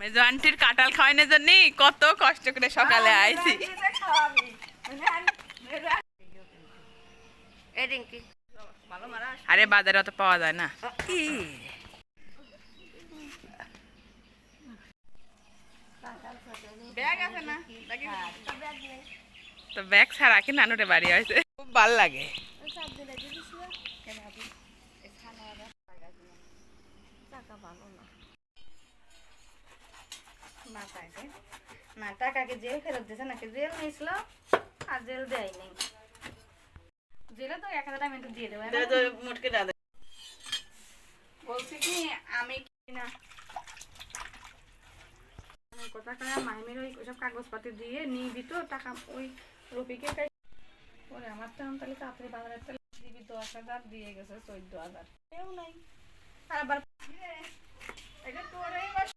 মেজো আন্টির কাঁঠাল খাওয়ানোর জন্য কত কষ্ট করে সকালে আইছি। আরে বাজারে অত পাওয়া যায় না। ব্যাগ তো ব্যাগ ছাড়া কি নানুরে বাড়ি হয়েছে? খুব ভালো লাগে। না। তাকে না টাকাকে জেল ফেরত দিয়েছে নাকি জেল নিয়েছিল? আর জেল দেয়নি। জেলে তো এক হাজার টাকা আমি দিয়ে দেবো মুটকে দাদা বলছি কি আমি না কথা কয়ে মাহিমের ওই সব কাগজপাতি দিয়ে নিয়ে দিত টাকা ওই রুপিকে ওরে আমার তো তাহলে তাড়াতাড়ি বাজারে তাহলে দিবি দশ হাজার দিয়ে গেছে চোদ্দ হাজার। কেউ নাই। আবার এটা তোরই বাস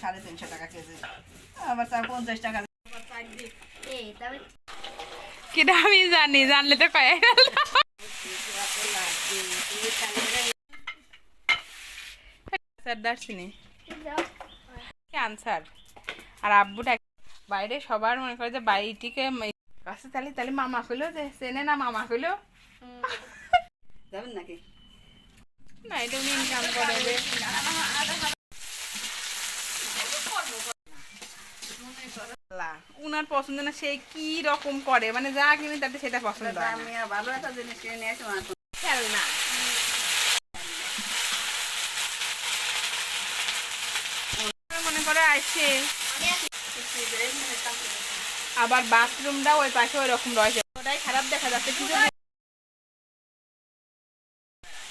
সাড়ে তিনশো টাকা কেজি আবার তার পঞ্চাশ টাকা কিটা আমি জানি জানলে তো কয়ে দার্সিনি আনসার? আর আব্বুটা বাইরে সবার মনে করে যে বাড়িটিকে কাছে তাহলে তাহলে মামা কইলো যে চেনে না মামা কইলো? যাবেন নাকি? না এটা উনি ইনকাম করে উনার পছন্দ না সে কি রকম করে? মানে যা কিনে তাতে সেটা পছন্দ হয় আমি ভালো একটা জিনিস কিনে নিয়ে আসি খেলনা। মনে করে আসে। আবার বাথরুমটা ওই পাশে ওই রকম রয়েছে। ওটাই খারাপ দেখা যাচ্ছে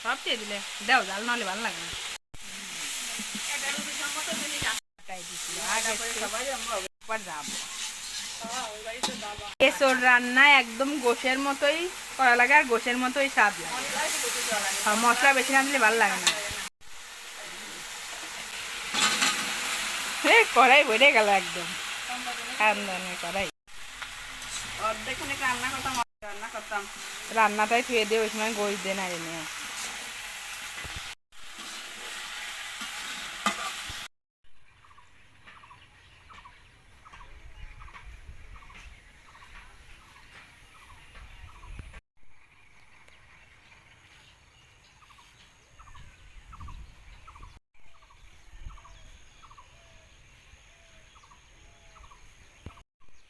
সব দিয়ে দিলে। জাল নাহলে ভালো লাগে না। মতোই করা লাগে, আর মতোই স্বাদ মশলা বেশি না দিলে ভালো লাগে না। কড়াই ভরে গেল একদম। খানদানি কড়াই। রান্নাটাই থুয়ে দিয়ে ওই সময় গোশ দিয়ে না এনে।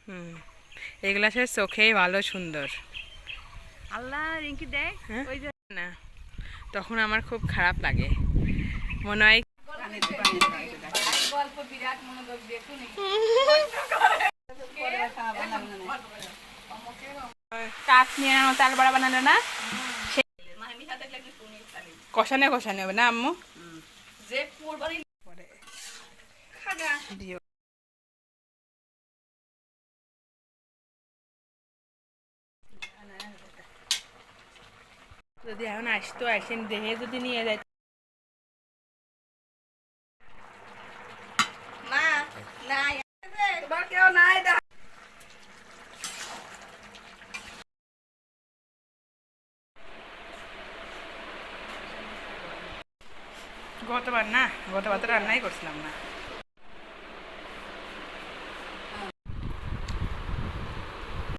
হুম। এগুলা সে চোখেই ভালো সুন্দর। আল্লাহ রিঙ্কি দেখ হ্যাঁ? ওই না। তখন আমার খুব খারাপ লাগে। মনে হয়। কাঠ নিয়ে আনো তাল বড়া বানালো না? কষানে কষানে হবে না আম্মু? যে যদি এখন আসতো আসেন দেহে যদি নিয়ে যায়। গতবার না গতবার তো রান্নাই করছিলাম না।